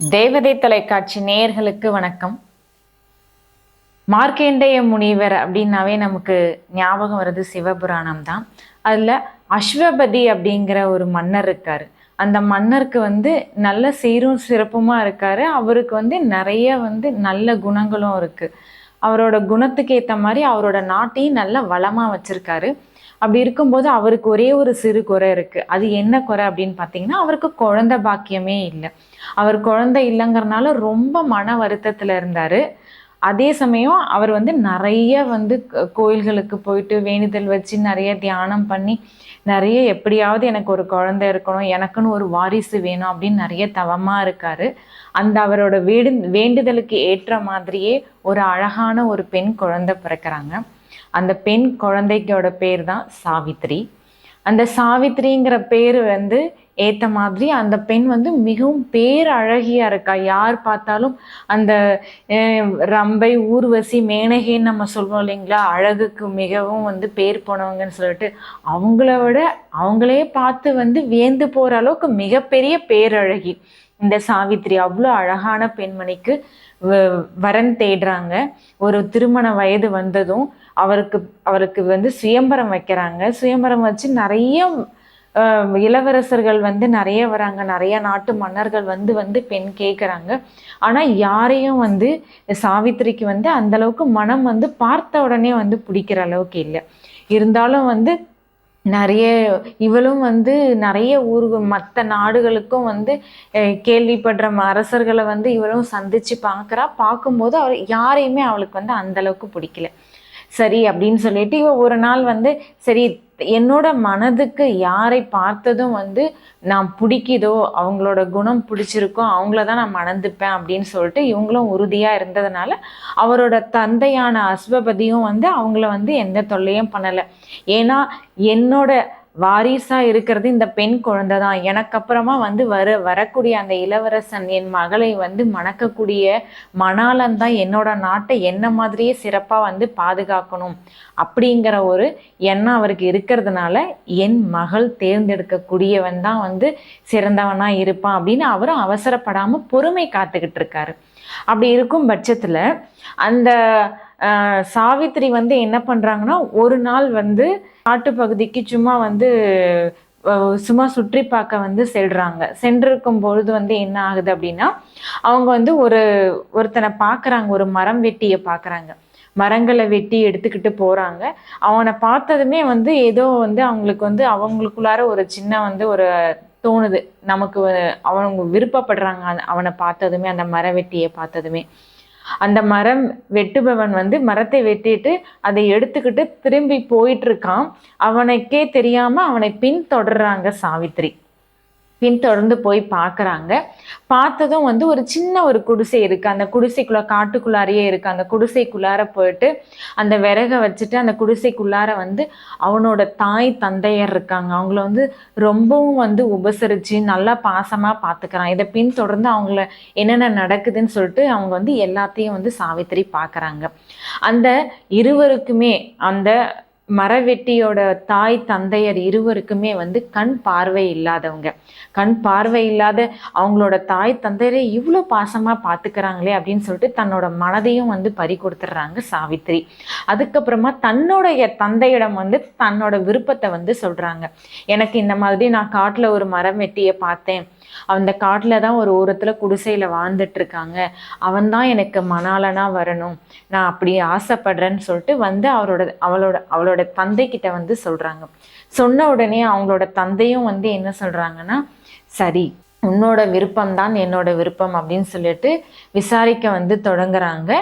தேவதை தொலைக்காட்சி நேயர்களுக்கு வணக்கம். மார்க்கேண்டேய முனிவர் அப்படின்னாவே நமக்கு ஞாபகம் வருது சிவபுராணம் தான். அதில் அஸ்வபதி அப்படிங்கிற ஒரு மன்னர் இருக்கார். அந்த மன்னருக்கு வந்து நல்ல சீரும் சிறப்புமாக இருக்கார். அவருக்கு வந்து நிறைய வந்து நல்ல குணங்களும் இருக்குது அவரோட குணத்துக்கு ஏற்ற மாதிரி அவரோட நாட்டையும் நல்ல வளமாக வச்சுருக்காரு. அப்படி இருக்கும்போது அவருக்கு ஒரே ஒரு சிறு குறை இருக்கு. அது என்ன குறை அப்படின்னு பார்த்தீங்கன்னா அவருக்கு குழந்தை பாக்கியமே இல்லை. அவர் குழந்தை இல்லைங்கிறனால ரொம்ப மன வருத்தத்தில் இருந்தார். அதே சமயம் அவர் வந்து நிறைய வந்து கோயில்களுக்கு போயிட்டு வேண்டுதல் வச்சு நிறைய தியானம் பண்ணி நிறைய எப்படியாவது எனக்கு ஒரு குழந்தை இருக்கணும் எனக்குன்னு ஒரு வாரிசு வேணும் அப்படின்னு நிறைய தவமாக இருக்கார். அந்த அவரோட வேடு வேண்டுதலுக்கு ஏற்ற மாதிரியே ஒரு அழகான ஒரு பெண் குழந்தை பிறக்கிறாங்க. அந்த பெண் குழந்தைக்கோட பேர் தான் சாவித்ரி. அந்த சாவித்ரிங்கிற பேர் வந்து ஏற்ற மாதிரி அந்த பெண் வந்து மிகவும் பேரழகியா இருக்கா? யார் பார்த்தாலும் அந்த ரம்பை ஊர்வசி மேனகைன்னு நம்ம சொல்லுவோம் இல்லைங்களா? அழகுக்கு மிகவும் வந்து பேர் போனவங்கன்னு சொல்லிட்டு அவங்கள விட அவங்களே பார்த்து வந்து வியந்து போற அளவுக்கு மிகப்பெரிய பேரழகி. இந்த சாவித்ரி அவ்வளோ அழகான பெண்மணிக்கு வ- வரன் தேடுறாங்க. ஒரு திருமண வயது வந்ததும் அவருக்கு அவருக்கு வந்து சுயம்பரம் வைக்கிறாங்க. சுயம்பரம் வச்சு நிறைய இளவரசர்கள் வந்து நிறைய வராங்க. நிறைய நாட்டு மன்னர்கள் வந்து வந்து பெண் கேட்குறாங்க ஆனால் யாரையும் வந்து சாவித்திரிக்கு வந்து அந்தளவுக்கு மனம் வந்து பார்த்த உடனே வந்து பிடிக்கிற அளவுக்கு இல்லை. இருந்தாலும் வந்து நிறைய இவளும் வந்து நிறைய ஊர்கள் மற்ற நாடுகளுக்கும் வந்து கேள்விப்படுற அரசர்களை வந்து இவளும் சந்திச்சு பார்க்குறா பார்க்கும்போது அவர் யாரையுமே அவளுக்கு வந்து அந்த அளவுக்கு பிடிக்கல. சரி அப்படின்னு சொல்லிட்டு இவ ஒரு நாள் வந்து சரி என்னோட மனதுக்கு யாரை பார்த்ததும் வந்து நான் பிடிக்குதோ அவங்களோட குணம் பிடிச்சிருக்கோ அவங்கள தான் நான் மணந்துப்பேன் அப்படின்னு சொல்லிட்டு இவங்களும் உறுதியாக இருந்ததுனால அவரோட தந்தையான அஸ்வபதியும் வந்து அவங்கள வந்து எந்த தொல்லையும் பண்ணலை. ஏன்னா என்னோட வாரிசா இருக்கிறது இந்த பெண் குழந்தை தான் எனக்கு அப்புறமா வந்து வர வரக்கூடிய அந்த இளவரசன் என் மகளை வந்து மணக்கக்கூடிய மணாலன் தான் என்னோட நாட்டை என்ன மாதிரியே சிறப்பாக வந்து பாதுகாக்கணும் அப்படிங்கிற ஒரு எண்ணம் அவருக்கு இருக்கிறதுனால என் மகள் தேர்ந்தெடுக்கக்கூடியவன் தான் வந்து சிறந்தவனா இருப்பான் அப்படின்னு அவரும் அவசரப்படாமல் பொறுமை காத்துக்கிட்டு இருக்காரு. அப்படி இருக்கும் பட்சத்தில் அந்த சாவித்திரி வந்து என்ன பண்ணுறாங்கன்னா ஒரு நாள் வந்து காட்டுப்பகுதிக்கு சும்மா வந்து சும்மா சுற்றி பார்க்க வந்து செல்றாங்க. சென்றிருக்கும் பொழுது வந்து என்ன ஆகுது அப்படின்னா அவங்க வந்து ஒரு ஒருத்தனை பார்க்குறாங்க ஒரு மரம் வெட்டியை பார்க்குறாங்க. மரங்களை வெட்டி எடுத்துக்கிட்டு போகிறாங்க அவனை பார்த்ததுமே வந்து ஏதோ வந்து அவங்களுக்கு வந்து அவங்களுக்குள்ளார ஒரு சின்ன வந்து ஒரு தோணுது. நமக்கு அவங்க விருப்பப்படுறாங்க அவனை பார்த்ததுமே அந்த மர வெட்டியை பார்த்ததுமே. அந்த மரம் வெட்டுபவன் வந்து மரத்தை வெட்டிட்டு அதை எடுத்துக்கிட்டு திரும்பி போயிட்டு இருக்கான். அவனுக்கே தெரியாம அவனை பின்தொடர்றாங்க சாவித்ரி பின்தொடர்ந்து போய் பார்க்குறாங்க. பார்த்ததும் வந்து ஒரு சின்ன ஒரு குடிசை இருக்குது அந்த குடிசைக்குள்ளே காட்டுக்குள்ளாரையே இருக்குது அந்த குடிசைக்குள்ளார போயிட்டு அந்த விறகை வச்சுட்டு அந்த குடிசைக்குள்ளார வந்து அவனோட தாய் தந்தையர் இருக்காங்க. அவங்கள வந்து ரொம்பவும் வந்து உபசரித்து நல்லா பாசமாக பார்த்துக்கிறான் இதை பின்தொடர்ந்து அவங்கள என்னென்ன நடக்குதுன்னு சொல்லிட்டு அவங்க வந்து எல்லாத்தையும் வந்து சாவித்திரி பார்க்குறாங்க அந்த இருவருக்குமே அந்த மரவெட்டியோட தாய் தந்தையர் இருவருக்குமே வந்து கண் பார்வை இல்லாதவங்க. கண் பார்வை இல்லாத அவங்களோட தாய் தந்தையரை இவ்வளோ பாசமாக பார்த்துக்கிறாங்களே அப்படின்னு சொல்லிட்டு தன்னோட மனதையும் வந்து பறி கொடுத்துட்றாங்க சாவித்ரி அதுக்கப்புறமா தன்னுடைய தந்தையிடம் வந்து தன்னோட விருப்பத்தை வந்து சொல்கிறாங்க எனக்கு இந்த மாதிரி நான் காட்டில் ஒரு மரம் வெட்டியை பார்த்தேன். அந்த காட்டில் தான் ஒரு ஓரத்தில் குடிசையில் வாழ்ந்துட்டுருக்காங்க. அவன் தான் எனக்கு மணாலனாக வரணும். நான் அப்படி ஆசைப்படுறேன்னு சொல்லிட்டு வந்து அவரோட அவளோட அவளோட தந்தைக்கிட்ட வந்து சொல்கிறாங்க சொன்ன உடனே அவங்களோட தந்தையும் வந்து என்ன சொல்கிறாங்கன்னா சரி உன்னோட விருப்பம் தான் என்னோட விருப்பம் அப்படின்னு சொல்லிட்டு விசாரிக்க வந்து தொடங்குறாங்க.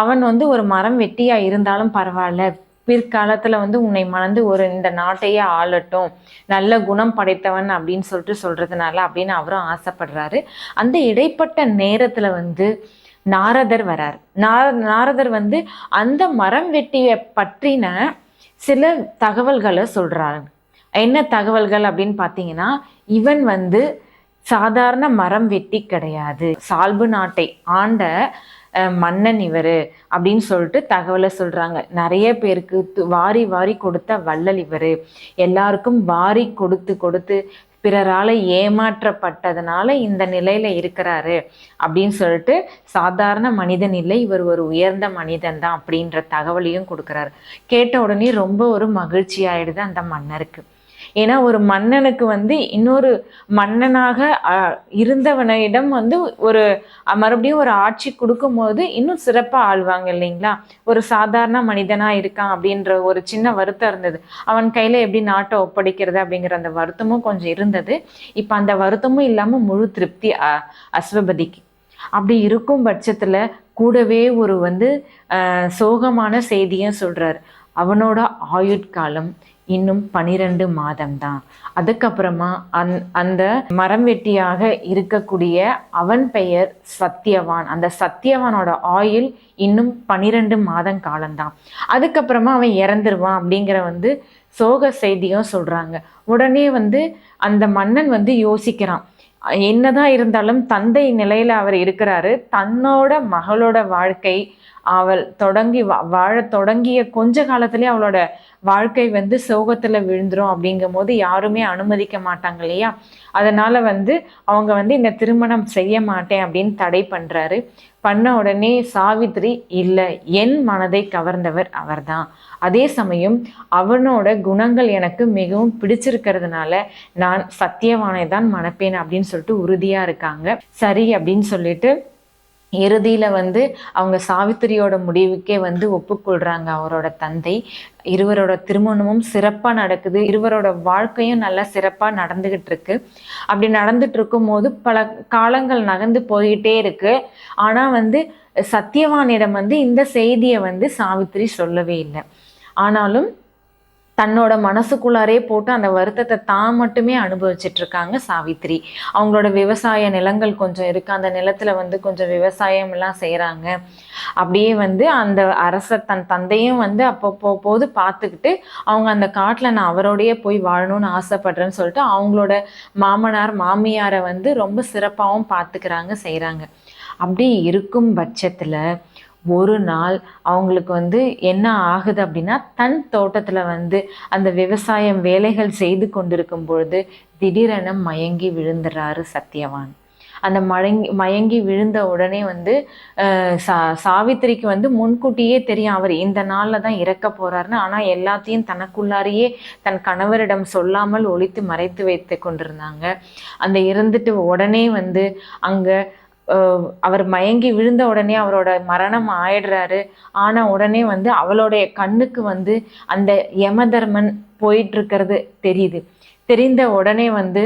அவன் வந்து ஒரு மரம் வெட்டியா இருந்தாலும் பரவாயில்ல. பிற்காலத்தில் வந்து உன்னை மணந்து ஒரு இந்த நாட்டையே ஆளட்டும் நல்ல குணம் படைத்தவன் அப்படின்னு சொல்லிட்டு சொல்கிறதுனால அப்படின்னு அவரும் ஆசைப்படுறாரு. அந்த இடைப்பட்ட நேரத்தில் வந்து நாரதர் வரார். நார நாரதர் வந்து அந்த மரம் வெட்டியை பற்றின சில தகவல்களை சொல்கிறாரு என்ன தகவல்கள் அப்படின்னு பார்த்தீங்கன்னா இவன் வந்து சாதாரண மரம் வெட்டி கிடையாது. சால்பு நாட்டை ஆண்ட மன்னன் இவர் அப்படின்னு சொல்லிட்டு தகவலை சொல்கிறாங்க நிறைய பேருக்கு து- வாரி வாரி கொடுத்த வள்ளல் இவர். எல்லாருக்கும் வாரி கொடுத்து கொடுத்து பிறரால் ஏமாற்றப்பட்டதுனால இந்த நிலையில் இருக்கிறாரு அப்படின்னு சொல்லிட்டு சாதாரண மனிதன் இல்லை இவர் ஒரு உயர்ந்த மனிதன் தான் அப்படின்ற தகவலையும் கொடுக்குறாரு. கேட்ட உடனே ரொம்ப ஒரு மகிழ்ச்சி ஆயிடுது அந்த மன்னருக்கு. ஏன்னா ஒரு மன்னனுக்கு வந்து இன்னொரு மன்னனாக இருந்தவனிடம் வந்து ஒரு மறுபடியும் ஒரு ஆட்சி கொடுக்கும்போது இன்னும் சிறப்பாக ஆள்வாங்க இல்லைங்களா? ஒரு சாதாரண மனிதனா இருக்கான் அப்படின்ற ஒரு சின்ன வருத்தம் இருந்தது. அவன் கையில எப்படி நாட்டை ஒப்படைக்கிறது அப்படிங்கிற அந்த வருத்தமும் கொஞ்சம் இருந்தது. இப்போ அந்த வருத்தமும் இல்லாமல் முழு திருப்தி அ- அஸ்வபதிக்கு. அப்படி இருக்கும் பட்சத்துல கூடவே ஒரு வந்து சோகமான செய்தியும் சொல்றாரு. அவனோட ஆயுட்காலம் இன்னும் பனிரெண்டு மாதம்தான். அதுக்கப்புறமா அந் அந்த மரம் வெட்டியாக இருக்கக்கூடிய அவன் பெயர் சத்தியவான் அந்த சத்தியவானோட ஆயுள் இன்னும் பனிரெண்டு மாதம் காலம்தான். அதுக்கப்புறமா அவன் இறந்துருவான் அப்படிங்கிற வந்து சோக செய்தியும் சொல்கிறாங்க உடனே வந்து அந்த மன்னன் வந்து யோசிக்கிறான். என்னதான் இருந்தாலும் தந்தை நிலையில் அவர் இருக்கிறாரு. தன்னோட மகளோட வாழ்க்கை அவள் தொடங்கி வா- தொடங்கிய கொஞ்ச காலத்திலே அவளோட வாழ்க்கை வந்து சோகத்தில் விழுந்துரும் அப்படிங்கும் போது யாருமே அனுமதிக்க மாட்டாங்க இல்லையா? அதனால் வந்து அவங்க வந்து இந்த திருமணம் செய்ய மாட்டேன் அப்படின்னு தடை பண்ணுறாரு பண்ண உடனே சாவித்ரி இல்லை என் மனதை கவர்ந்தவர் அவர்தான். அதே சமயம் அவனோட குணங்கள் எனக்கு மிகவும் பிடிச்சிருக்கிறதுனால நான் சத்தியவானை தான் மணப்பேன் அப்படின்னு சொல்லிட்டு உறுதியாக இருக்காங்க. சரி அப்படின்னு சொல்லிட்டு இறுதியில் வந்து அவங்க சாவித்திரியோட முடிவுக்கே வந்து ஒப்புக்கொள்கிறாங்க அவரோட தந்தை. இருவரோட திருமணமும் சிறப்பாக நடக்குது. இருவரோட வாழ்க்கையும் நல்லா சிறப்பாக நடந்துகிட்டு இருக்கு அப்படி நடந்துட்டு இருக்கும்போது பல காலங்கள் நகர்ந்து போயிட்டே இருக்கு. ஆனால் வந்து சத்தியவானிடம் வந்து இந்த செய்தியை வந்து சாவித்திரி சொல்லவே இல்லை. ஆனாலும் தன்னோட மனசுக்குள்ளாரே போட்டு அந்த வருத்தத்தை தான் மட்டுமே அனுபவிச்சிட்டு இருக்காங்க சாவித்திரி அவங்களோட விவசாய நிலங்கள் கொஞ்சம் இருக்கு. அந்த நிலத்துல வந்து கொஞ்சம் விவசாயம் எல்லாம் செய்றாங்க. அப்படியே வந்து அந்த அரச தன் தந்தையும் வந்து அப்பப்போ போது பார்த்துக்கிட்டு அவங்க அந்த காட்டில் நான் அவரோடயே போய் வாழணும்னு ஆசைப்படுறேன்னு சொல்லிட்டு அவங்களோட மாமனார் மாமியாரை வந்து ரொம்ப சிறப்பாகவும் பார்த்துக்கிறாங்க செய்கிறாங்க அப்படி இருக்கும் பட்சத்தில் ஒரு நாள் அவங்களுக்கு வந்து என்ன ஆகுது அப்படின்னா தன் தோட்டத்தில் வந்து அந்த விவசாயம் வேலைகள் செய்து கொண்டிருக்கும் பொழுது திடீரென மயங்கி விழுந்துறாரு சத்யவான். அந்த மயங்கி மயங்கி விழுந்த உடனே வந்து சா சாவித்திரிக்கு வந்து முன்கூட்டியே தெரியும் அவர் இந்த நாளில் தான் இறக்க போறாருன்னு. ஆனால் எல்லாத்தையும் தனக்குள்ளாரையே தன் கணவரிடம் சொல்லாமல் ஒழித்து மறைத்து வைத்து கொண்டிருந்தாங்க. அந்த இறந்துட்டு உடனே வந்து அங்கே அவர் மயங்கி விழுந்த உடனே அவரோட மரணம் ஆயிடுறாரு. ஆனால் உடனே வந்து அவளுடைய கண்ணுக்கு வந்து அந்த யமதர்மன் போயிட்டு இருக்கிறது தெரியுது. தெரிந்த உடனே வந்து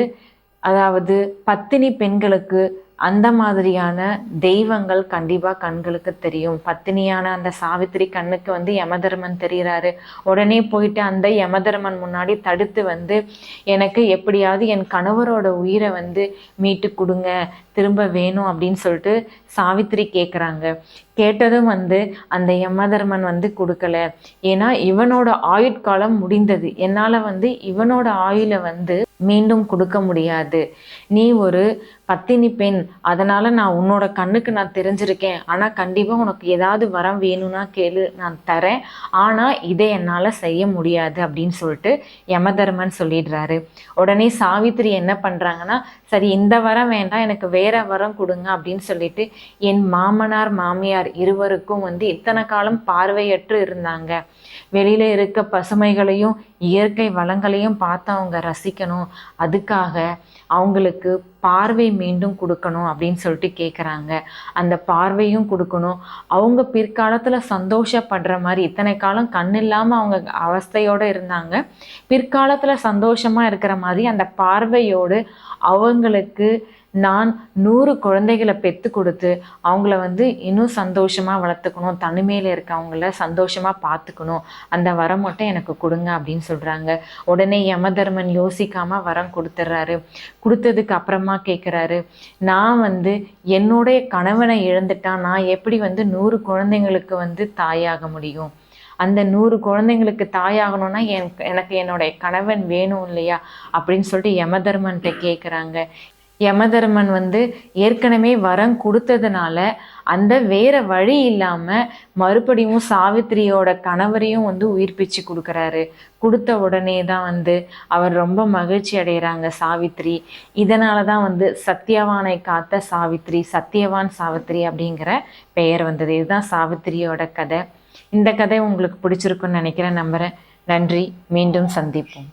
அதாவது பத்தினி பெண்களுக்கு அந்த மாதிரியான தெய்வங்கள் கண்டிப்பா கண்களுக்கு தெரியும். பத்தினியான அந்த சாவித்திரி கண்ணுக்கு வந்து யமதர்மன் தெரிகிறாரு. உடனே போயிட்டு அந்த யமதர்மன் முன்னாடி தடுத்து வந்து எனக்கு எப்படியாவது என் கணவரோட உயிரை வந்து மீட்டு கொடுங்க. திரும்ப வேணும் அப்படின்னு சொல்லிட்டு சாவித்திரி கேட்குறாங்க கேட்டதும் வந்து அந்த யமதர்மன் வந்து கொடுக்கல. ஏன்னா இவனோட ஆயுட்காலம் முடிந்தது. என்னால் வந்து இவனோட ஆயுளை வந்து மீண்டும் கொடுக்க முடியாது. நீ ஒரு பத்தினி பெண். அதனால் நான் உன்னோட கண்ணுக்கு நான் தெரிஞ்சிருக்கேன். ஆனால் கண்டிப்பாக உனக்கு ஏதாவது வரம் வேணும்னா கேளு நான் தரேன். ஆனால் இதை என்னால் செய்ய முடியாது அப்படின்னு சொல்லிட்டு யமதர்மன் சொல்லிடுறாரு. உடனே சாவித்திரி என்ன பண்ணுறாங்கன்னா சரி இந்த வரம் வேண்டாம் எனக்கு வேற வரம் கொடுங்க அப்படின்னு சொல்லிட்டு என் மாமனார் மாமியார் இருவருக்கும் வந்து இத்தனை காலம் பார்வையற்று இருந்தாங்க. வெளியில் இருக்க பசுமைகளையும் இயற்கை வளங்களையும் பார்த்து அவங்க ரசிக்கணும். அதுக்காக அவங்களுக்கு பார்வை மீண்டும் கொடுக்கணும் அப்படின்னு சொல்லிட்டு கேட்குறாங்க அந்த பார்வையும் கொடுக்கணும். அவங்க பிற்காலத்தில் சந்தோஷப்படுற மாதிரி இத்தனை காலம் கண் இல்லாமல் அவங்க அவஸ்தையோடு இருந்தாங்க. பிற்காலத்தில் சந்தோஷமாக இருக்கிற மாதிரி அந்த பார்வையோடு அவங்களுக்கு நான் நூறு குழந்தைகளை பெற்று கொடுத்து அவங்கள வந்து இன்னும் சந்தோஷமாக வளர்த்துக்கணும் தனிமையில் இருக்கவங்கள சந்தோஷமாக பார்த்துக்கணும் அந்த வரம் மட்டும் எனக்கு கொடுங்க அப்படின்னு சொல்கிறாங்க உடனே யமதர்மன் யோசிக்காமல் வரம் கொடுத்துட்றாரு கொடுத்ததுக்கு அப்புறமா கேட்குறாரு நான் வந்து என்னுடைய கணவனை இழந்துட்டா நான் எப்படி வந்து நூறு குழந்தைங்களுக்கு வந்து தாயாக முடியும்? அந்த நூறு குழந்தைங்களுக்கு தாயாகணும்னா என் எனக்கு என்னுடைய கணவன் வேணும் இல்லையா? அப்படின்னு சொல்லிட்டு யமதர்மன்ட்ட கேட்குறாங்க யமதர்மன் வந்து ஏற்கனவே வரம் கொடுத்ததுனால அந்த வேற வழி இல்லாம மறுபடியும் சாவித்திரியோட கணவரையும் வந்து உயிர்ப்பிச்சு கொடுக்குறாரு. கொடுத்த உடனே தான் வந்து அவர் ரொம்ப மகிழ்ச்சி அடைகிறாங்க சாவித்ரி இதனால தான் வந்து சத்யவானை காத்த சாவித்ரி சத்யவான் சாவித்ரி அப்படிங்கிற பெயர் வந்தது. இதுதான் சாவித்திரியோட கதை. இந்த கதை உங்களுக்கு பிடிச்சிருக்குன்னு நினைக்கிறேன் நம்புறேன். நன்றி. மீண்டும் சந்திப்போம்.